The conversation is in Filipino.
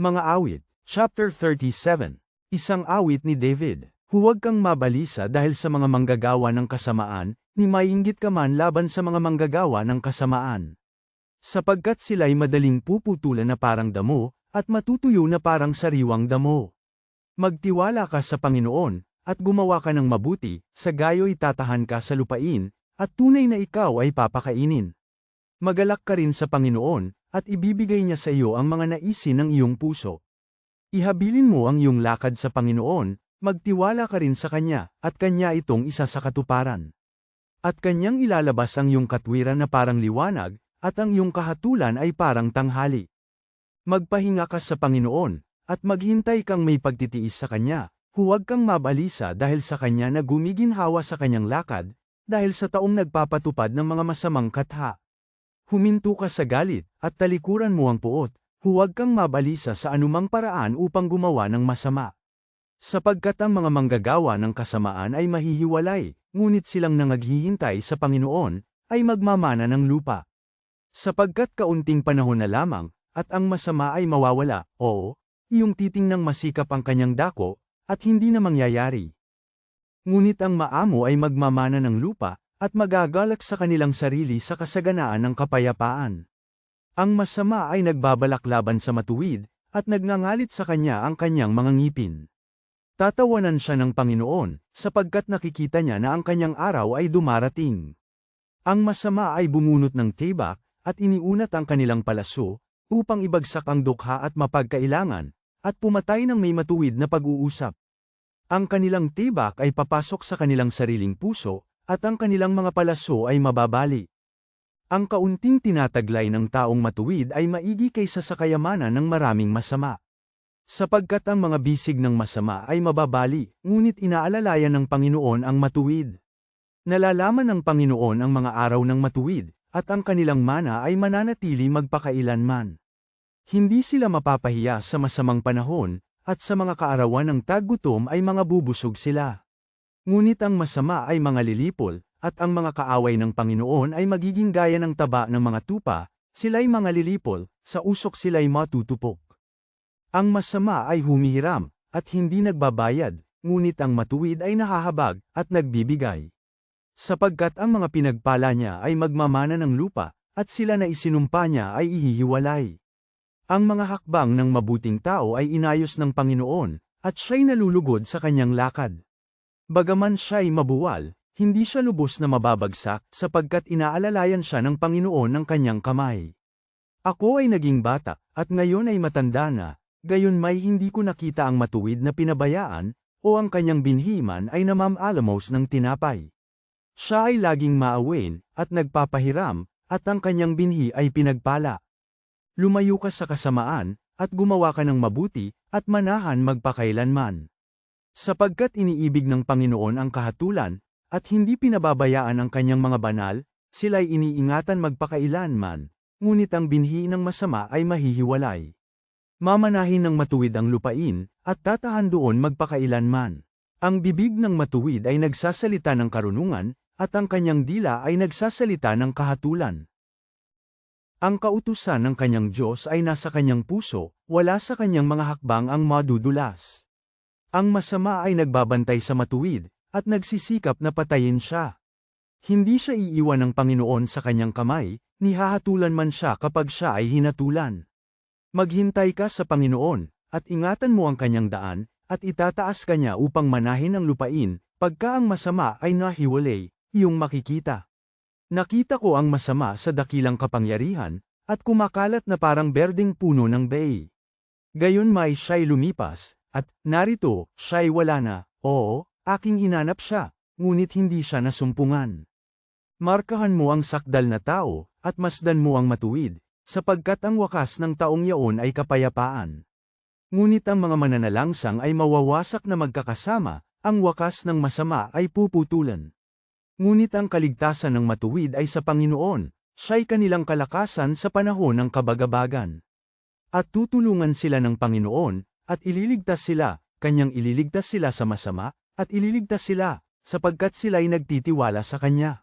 Mga awit, Chapter 37, Isang awit ni David. Huwag kang mabalisa dahil sa mga manggagawa ng kasamaan, ni mainggit ka man laban sa mga manggagawa ng kasamaan. Sapagkat sila'y madaling puputulan na parang damo, at matutuyo na parang sariwang damo. Magtiwala ka sa Panginoon, at gumawa ka ng mabuti, sa gayo'y tatahan ka sa lupain, at tunay na ikaw ay papakainin. Magalak ka rin sa Panginoon, at ibibigay niya sa iyo ang mga naisin ng iyong puso. Ihabilin mo ang iyong lakad sa Panginoon, magtiwala ka rin sa Kanya, at Kanya itong isa sa katuparan. At Kanyang ilalabas ang iyong katwiran na parang liwanag, at ang iyong kahatulan ay parang tanghali. Magpahinga ka sa Panginoon, at maghintay kang may pagtitiis sa Kanya, huwag kang mabalisa dahil sa Kanya na gumiginhawa sa Kanyang lakad, dahil sa taong nagpapatupad ng mga masamang katha. Huminto ka sa galit, at talikuran mo ang puot, huwag kang mabalisa sa anumang paraan upang gumawa ng masama. Sapagkat ang mga manggagawa ng kasamaan ay mahihiwalay, ngunit silang nangaghihintay sa Panginoon, ay magmamana ng lupa. Sapagkat kaunting panahon na lamang, at ang masama ay mawawala, oo, iyong titingnang masikap ang kanyang dako, at hindi na mangyayari. Ngunit ang maamo ay magmamana ng lupa, at magagalak sa kanilang sarili sa kasaganaan ng kapayapaan. Ang masama ay nagbabalak laban sa matuwid, at nagngangalit sa kanya ang kanyang mga ngipin. Tatawanan siya ng Panginoon, sapagkat nakikita niya na ang kanyang araw ay dumarating. Ang masama ay bumunot ng tibak, at iniunat ang kanilang palaso, upang ibagsak ang dukha at mapagkailangan, at pumatay ng may matuwid na pag-uusap. Ang kanilang tibak ay papasok sa kanilang sariling puso, at ang kanilang mga palaso ay mababali. Ang kaunting tinataglay ng taong matuwid ay maigi kaysa sa kayamanan ng maraming masama. Sapagkat ang mga bisig ng masama ay mababali, ngunit inaalalayan ng Panginoon ang matuwid. Nalalaman ng Panginoon ang mga araw ng matuwid, at ang kanilang mana ay mananatili magpakailanman. Hindi sila mapapahiya sa masamang panahon, at sa mga kaarawan ng taggutom ay mga bubusog sila. Ngunit ang masama ay mga lilipol, at ang mga kaaway ng Panginoon ay magiging gaya ng taba ng mga tupa, sila'y mga lilipol, sa usok sila'y matutupok. Ang masama ay humihiram, at hindi nagbabayad, ngunit ang matuwid ay nahahabag, at nagbibigay. Sapagkat ang mga pinagpala niya ay magmamana ng lupa, at sila na isinumpa niya ay ihihiwalay. Ang mga hakbang ng mabuting tao ay inayos ng Panginoon, at siya'y nalulugod sa kanyang lakad. Bagaman siya'y mabuwal, hindi siya lubos na mababagsak sapagkat inaalalayan siya ng Panginoon ng kanyang kamay. Ako ay naging bata, at ngayon ay matanda na, gayon may hindi ko nakita ang matuwid na pinabayaan, o ang kanyang binhiman ay namam-alamos ng tinapay. Siya ay laging maawin, at nagpapahiram, at ang kanyang binhi ay pinagpala. Lumayo ka sa kasamaan, at gumawa ka ng mabuti, at manahan magpakailanman. Sapagkat iniibig ng Panginoon ang kahatulan, at hindi pinababayaan ang kanyang mga banal, sila'y iniingatan magpakailanman, ngunit ang binhi ng masama ay mahihiwalay. Mamanahin ng matuwid ang lupain, at tatahan doon magpakailanman. Ang bibig ng matuwid ay nagsasalita ng karunungan, at ang kanyang dila ay nagsasalita ng kahatulan. Ang kautusan ng kanyang Diyos ay nasa kanyang puso, wala sa kanyang mga hakbang ang madudulas. Ang masama ay nagbabantay sa matuwid, at nagsisikap na patayin siya. Hindi siya iiwan ng Panginoon sa kanyang kamay, ni hahatulan man siya kapag siya ay hinatulan. Maghintay ka sa Panginoon, at ingatan mo ang kanyang daan, at itataas ka niya upang manahin ang lupain, pagka ang masama ay nahiwalay, iyong makikita. Nakita ko ang masama sa dakilang kapangyarihan, at kumakalat na parang berdeng puno ng bay. Gayon may siya'y lumipas, at, narito, siya'y wala na, oo, aking hinanap siya, ngunit hindi siya nasumpungan. Markahan mo ang sakdal na tao, at masdan mo ang matuwid, sapagkat ang wakas ng taong yaon ay kapayapaan. Ngunit ang mga mananalangsang ay mawawasak na magkakasama, ang wakas ng masama ay puputulan. Ngunit ang kaligtasan ng matuwid ay sa Panginoon, siya'y kanilang kalakasan sa panahon ng kabagabagan. At tutulungan sila ng Panginoon, at ililigtas sila, kanyang ililigtas sila sa masama, at ililigtas sila, sapagkat sila'y nagtitiwala sa kanya.